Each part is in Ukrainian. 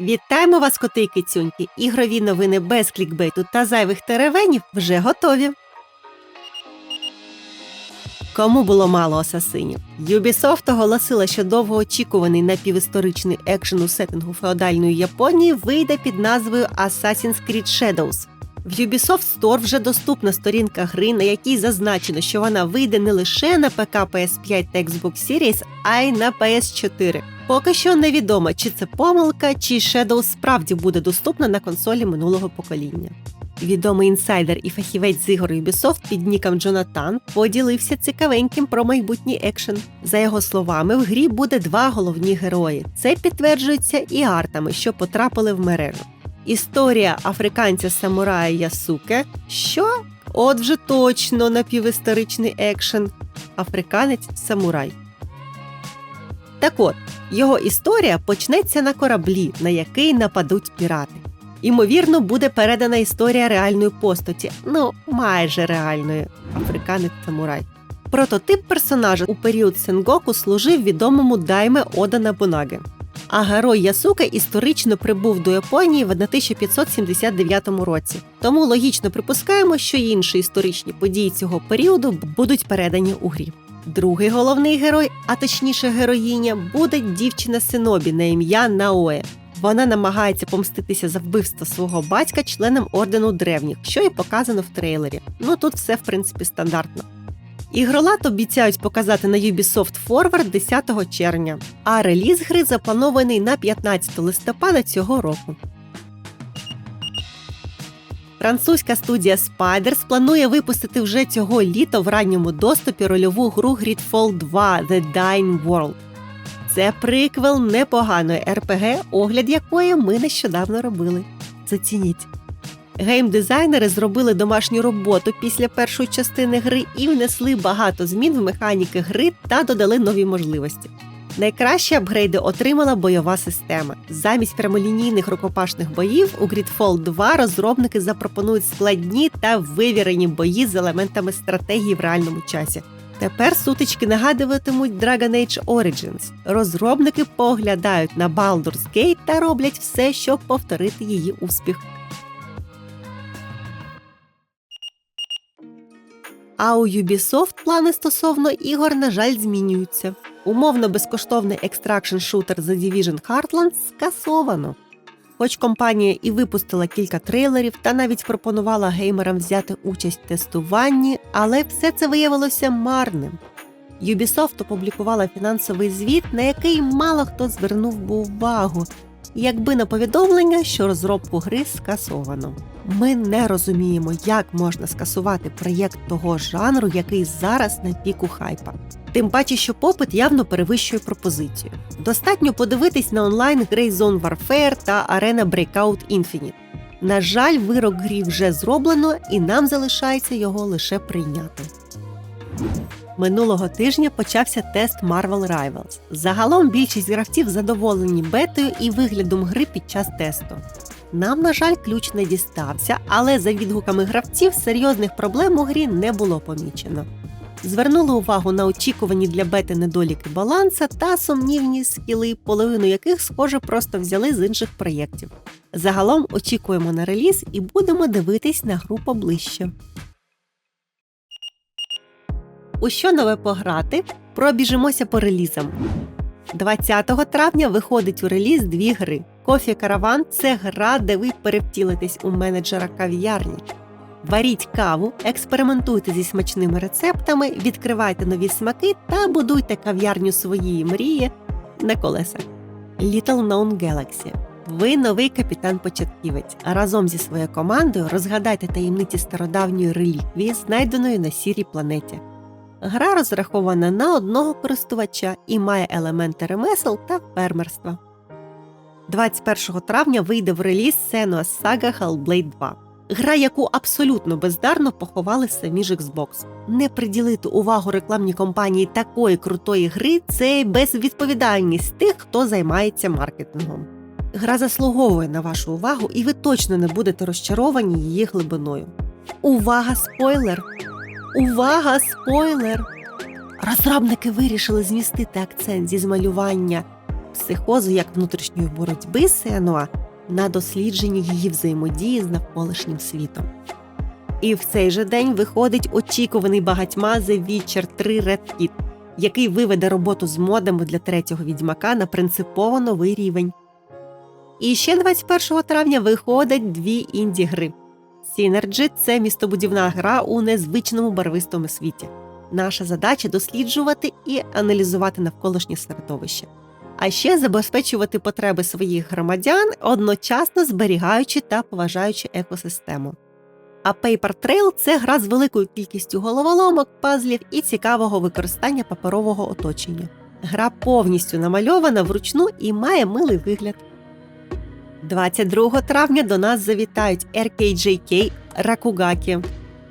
Вітаємо вас, коти і кицюньки! Ігрові новини без клікбейту та зайвих теревенів вже готові. Кому було мало асасинів? Ubisoft оголосила, що довгоочікуваний напівісторичний екшен у сеттингу феодальної Японії вийде під назвою Assassin's Creed Shadows. В Ubisoft Store вже доступна сторінка гри, на якій зазначено, що вона вийде не лише на ПК PS5 та Xbox Series, а й на PS4. Поки що невідомо, чи це помилка, чи Shadow справді буде доступна на консолі минулого покоління. Відомий інсайдер і фахівець з ігор Ubisoft під ніком Джонатан поділився цікавеньким про майбутній екшен. За його словами, в грі буде два головні герої. Це підтверджується і артами, що потрапили в мережу. Історія африканця самурая Ясуке. Що? От вже точно напівісторичний екшен. Африканець самурай. Так от, його історія почнеться на кораблі, на який нападуть пірати. Ймовірно, буде передана історія реальної постаті, ну майже реальної африканець самурай. Прототип персонажа у період Сенгоку служив відомому дайме Ода Набунаги. А герой Ясука історично прибув до Японії в 1579 році. Тому логічно припускаємо, що інші історичні події цього періоду будуть передані у грі. Другий головний герой, а точніше героїня, буде дівчина Синобі на ім'я Наоe. Вона намагається помститися за вбивство свого батька членам ордену древніх, що і показано в трейлері. Ну тут все в принципі стандартно. Ігролад обіцяють показати на Ubisoft Forward 10 червня, а реліз гри запланований на 15 листопада цього року. Французька студія Spiders планує випустити вже цього літа в ранньому доступі рольову гру Gridfall 2 The Dying World. Це приквел непоганої РПГ, огляд якої ми нещодавно робили. Зацініть. Геймдизайнери зробили домашню роботу після першої частини гри і внесли багато змін в механіки гри та додали нові можливості. Найкращі апгрейди отримала бойова система. Замість прямолінійних рукопашних боїв у Gridfall 2 розробники запропонують складні та вивірені бої з елементами стратегії в реальному часі. Тепер сутички нагадуватимуть Dragon Age Origins. Розробники поглядають на Baldur's Gate та роблять все, щоб повторити її успіх. А у Ubisoft плани стосовно ігор, на жаль, змінюються. Умовно безкоштовний екстракшн шутер The Division Heartland скасовано. Хоч компанія і випустила кілька трейлерів та навіть пропонувала геймерам взяти участь в тестуванні, але все це виявилося марним. Ubisoft опублікувала фінансовий звіт, на який мало хто звернув увагу, якби на повідомлення, що розробку гри скасовано. Ми не розуміємо, як можна скасувати проєкт того жанру, який зараз на піку хайпа. Тим паче, що попит явно перевищує пропозицію. Достатньо подивитись на онлайн Grey Zone Warfare та Arena Breakout Infinite. На жаль, вирок грі вже зроблено, і нам залишається його лише прийняти. Минулого тижня почався тест Marvel Rivals. Загалом більшість гравців задоволені бетою і виглядом гри під час тесту. Нам, на жаль, ключ не дістався, але за відгуками гравців серйозних проблем у грі не було помічено. Звернули увагу на очікувані для бети недоліки баланса та сумнівні скіли, половину яких, схоже, просто взяли з інших проєктів. Загалом очікуємо на реліз і будемо дивитись на гру поближче. У що нове пограти? Пробіжимося по релізам. 20 травня виходить у реліз дві гри. Кофі Караван це гра, де ви перевтілитесь у менеджера кав'ярні. Варіть каву, експериментуйте зі смачними рецептами, відкривайте нові смаки та будуйте кав'ярню своєї мрії на колесах. Little Known Galaxy. Ви новий капітан-початківець. Разом зі своєю командою розгадайте таємниці стародавньої реліквії, знайденої на сірій планеті. Гра розрахована на одного користувача і має елементи ремесел та фермерства. 21 травня вийде в реліз Senua's Saga Hellblade 2. Гра, яку абсолютно бездарно поховали самі ж Xbox. Не приділити увагу рекламній компанії такої крутої гри це безвідповідальність тих, хто займається маркетингом. Гра заслуговує на вашу увагу, і ви точно не будете розчаровані її глибиною. Увага, спойлер! Увага, спойлер! Розробники вирішили змістити акцент зі змалювання психозу як внутрішньої боротьби Сенуа на дослідженні її взаємодії з навколишнім світом. І в цей же день виходить очікуваний багатьма The Witcher 3 Red Kit, який виведе роботу з модами для третього відьмака на принципово новий рівень. І ще 21 травня виходять дві інді-гри. Synergy – це містобудівна гра у незвичному барвистому світі. Наша задача досліджувати і аналізувати навколишнє середовище, а ще забезпечувати потреби своїх громадян, одночасно зберігаючи та поважаючи екосистему. А Paper Trail – це гра з великою кількістю головоломок, пазлів і цікавого використання паперового оточення. Гра повністю намальована вручну і має милий вигляд. 22 травня до нас завітають RKJK Ракугакі,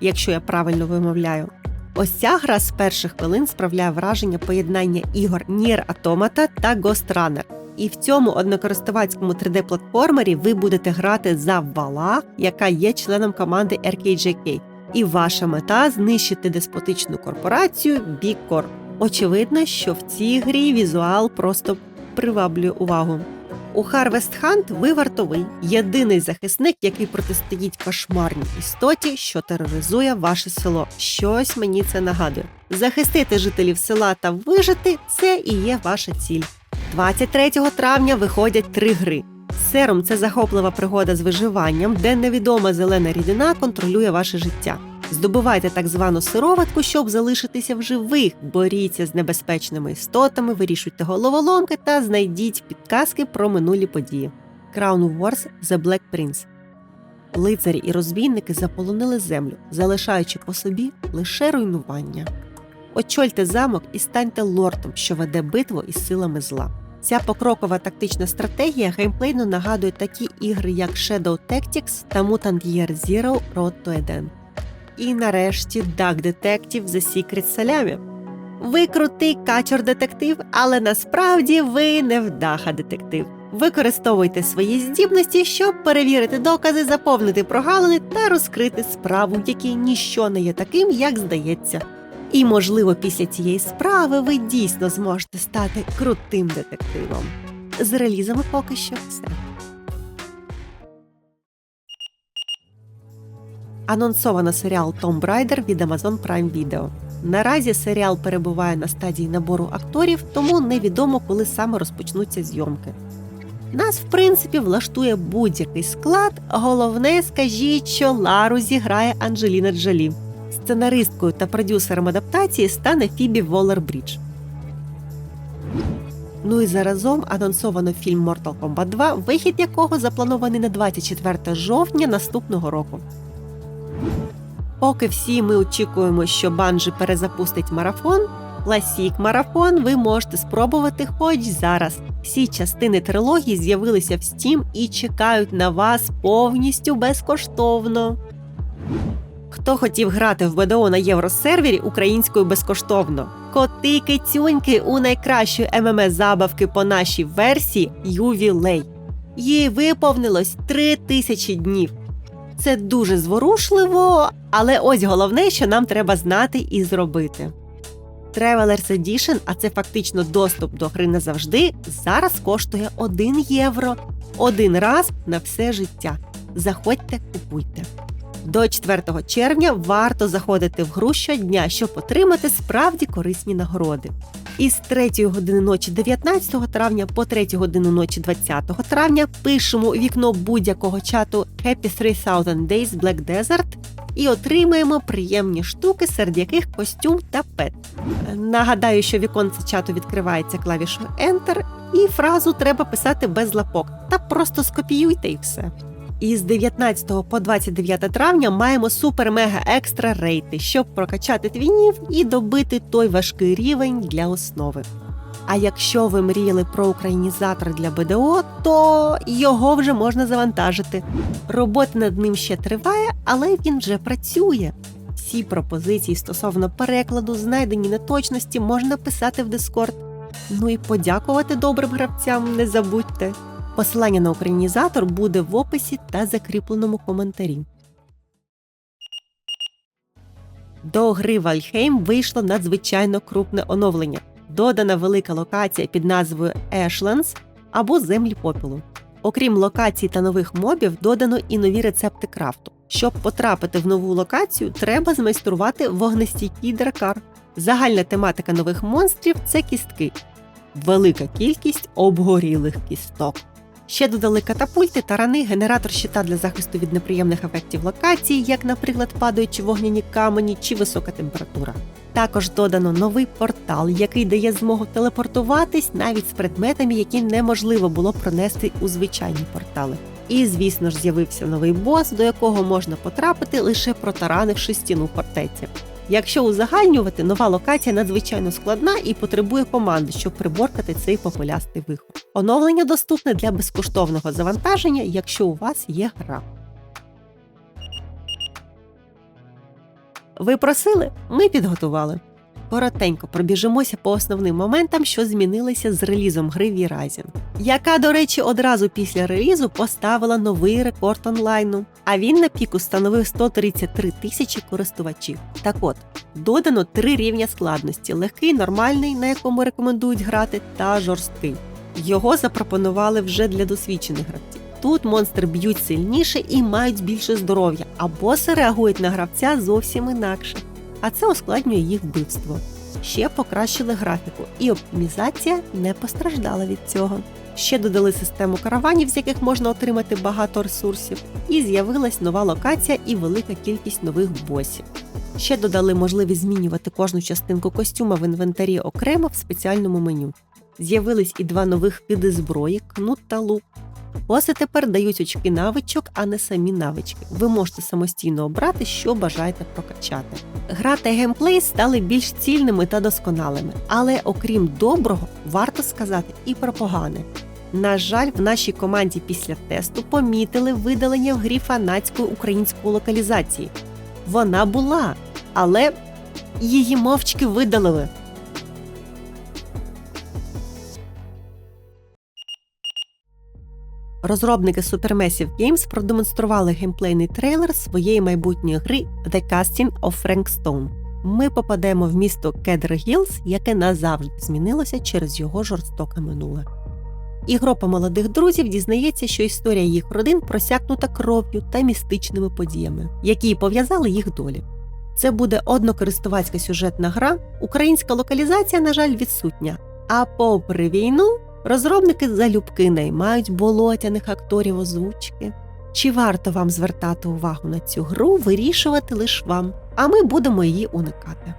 якщо я правильно вимовляю. Ось ця гра з перших хвилин справляє враження поєднання ігор Nier Automata та Ghost Runner. І в цьому однокористувацькому 3D-платформері ви будете грати за Вала, яка є членом команди RKJK. І ваша мета знищити деспотичну корпорацію Corp. Очевидно, що в цій грі візуал просто приваблює увагу. У Harvest Hunt ви вартовий, єдиний захисник, який протистоїть кошмарній істоті, що тероризує ваше село. Щось мені це нагадує. Захистити жителів села та вижити це і є ваша ціль. 23 травня виходять три гри. Серум це захоплива пригода з виживанням, де невідома зелена рідина контролює ваше життя. Здобувайте так звану сироватку, щоб залишитися в живих. Боріться з небезпечними істотами, вирішуйте головоломки та знайдіть підказки про минулі події. Crown Wars The Black Prince. Лицарі і розбійники заполонили землю, залишаючи по собі лише руйнування. Очольте замок і станьте лортом, що веде битву із силами зла. Ця покрокова тактична стратегія геймплейно нагадує такі ігри, як Shadow Tactics та Mutant Year Zero Road to Eden. І нарешті Duck Detective The Secret Salami. Ви крутий качор-детектив, але насправді ви невдаха детектив. Використовуйте свої здібності, щоб перевірити докази, заповнити прогалини та розкрити справу, в якій ніщо не є таким, як здається. І, можливо, після цієї справи ви дійсно зможете стати крутим детективом. З релізами поки що все. Анонсовано серіал Tomb Raider від Amazon Prime Video. Наразі серіал перебуває на стадії набору акторів, тому невідомо, коли саме розпочнуться зйомки. Нас, в принципі, влаштує будь-який склад. Головне, скажіть, що Лару зіграє Анджеліна Джолі. Сценаристкою та продюсером адаптації стане Фібі Воллер-Брідж. Ну і заразом анонсовано фільм Mortal Kombat 2, вихід якого запланований на 24 жовтня наступного року. Поки всі ми очікуємо, що Банжі перезапустить марафон, Класік марафон ви можете спробувати хоч зараз. Всі частини трилогії з'явилися в Steam і чекають на вас повністю безкоштовно. Хто хотів грати в БДО на євросервері українською безкоштовно? Коти кицюньки у найкращої ММС забавки по нашій версії ювілей. Їй виповнилось три тисячі днів. Це дуже зворушливо, але ось головне, що нам треба знати і зробити. Travelers Edition, а це фактично доступ до гри назавжди, зараз коштує 1 євро. Один раз на все життя. Заходьте, купуйте. До 4 червня варто заходити в гру щодня, щоб отримати справді корисні нагороди. Із 3 години ночі 19 травня по 3 годину ночі 20 травня пишемо у вікно будь-якого чату Happy 3000 Days Black Desert і отримаємо приємні штуки, серед яких костюм та пет. Нагадаю, що віконце чату відкривається клавішою Enter, і фразу треба писати без лапок, та просто скопіюйте і все. І з 19 по 29 травня маємо супер-мега-екстра рейти, щоб прокачати твінів і добити той важкий рівень для основи. А якщо ви мріяли про українізатор для БДО, то його вже можна завантажити. Робота над ним ще триває, але він вже працює. Всі пропозиції стосовно перекладу, знайдені неточності, можна писати в Discord. Ну і подякувати добрим гравцям не забудьте. Посилання на українізатор буде в описі та закріпленому коментарі. До гри Вальхейм вийшло надзвичайно крупне оновлення. Додана велика локація під назвою Ashlands або Землі попелу. Окрім локацій та нових мобів, додано і нові рецепти крафту. Щоб потрапити в нову локацію, треба змайструвати вогнестійкий дракар. Загальна тематика нових монстрів це кістки. Велика кількість обгорілих кісток. Ще додали катапульти, тарани, генератор щита для захисту від неприємних ефектів локації, як, наприклад, падаючі вогняні камені чи висока температура. Також додано новий портал, який дає змогу телепортуватись навіть з предметами, які неможливо було пронести у звичайні портали. І, звісно ж, з'явився новий бос, до якого можна потрапити лише протаранивши стіну фортеці. Якщо узагальнювати, нова локація надзвичайно складна і потребує команди, щоб приборкати цей популястий вихор. Оновлення доступне для безкоштовного завантаження, якщо у вас є гра. Ви просили? Ми підготували. Коротенько пробіжимося по основним моментам, що змінилися з релізом гри V-Rising, яка, до речі, одразу після релізу поставила новий рекорд онлайну. А він на піку становив 133 тисячі користувачів. Так от, додано три рівня складності: легкий, нормальний, на якому рекомендують грати, та жорсткий. Його запропонували вже для досвідчених гравців. Тут монстри б'ють сильніше і мають більше здоров'я, а боси реагують на гравця зовсім інакше а це ускладнює їх вбивство. Ще покращили графіку, і оптимізація не постраждала від цього. Ще додали систему караванів, з яких можна отримати багато ресурсів, і з'явилась нова локація і велика кількість нових босів. Ще додали можливість змінювати кожну частинку костюма в інвентарі окремо в спеціальному меню. З'явились і два нових види зброї кнут та лук. Боси тепер дають очки навичок, а не самі навички. Ви можете самостійно обрати, що бажаєте прокачати. Гра та геймплей стали більш цільними та досконалими, але окрім доброго, варто сказати і про погане. На жаль, в нашій команді після тесту помітили видалення в грі фанатської української локалізації. Вона була, але її мовчки видалили. Розробники Supermassive Games продемонстрували геймплейний трейлер своєї майбутньої гри The Casting of Frank Stone. Ми попадемо в місто Кедр Гілз, яке назавжди змінилося через його жорстоке минуле. І група молодих друзів дізнається, що історія їх родин просякнута кров'ю та містичними подіями, які пов'язали їх долі. Це буде однокористувацька сюжетна гра, українська локалізація, на жаль, відсутня. А попри війну, Розробники залюбки наймають болотяних акторів озвучки. Чи варто вам звертати увагу на цю гру, вирішувати лише вам, а ми будемо її уникати.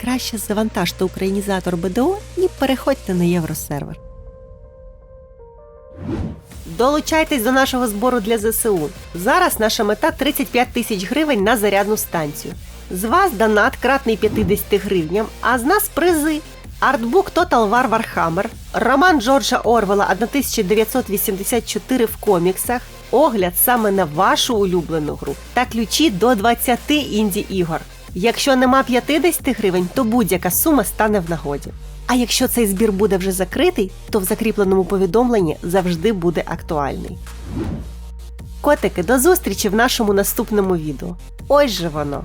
Краще завантажте українізатор БДО і переходьте на євросервер. Долучайтесь до нашого збору для ЗСУ. Зараз наша мета 35 тисяч гривень на зарядну станцію. З вас донат кратний 50 гривням, а з нас призи. Артбук Total War Warhammer, роман Джорджа Орвела 1984 в коміксах, огляд саме на вашу улюблену гру та ключі до 20 інді ігор. Якщо нема 50 гривень, то будь-яка сума стане в нагоді. А якщо цей збір буде вже закритий, то в закріпленому повідомленні завжди буде актуальний. Котики, до зустрічі в нашому наступному відео. Ось же воно!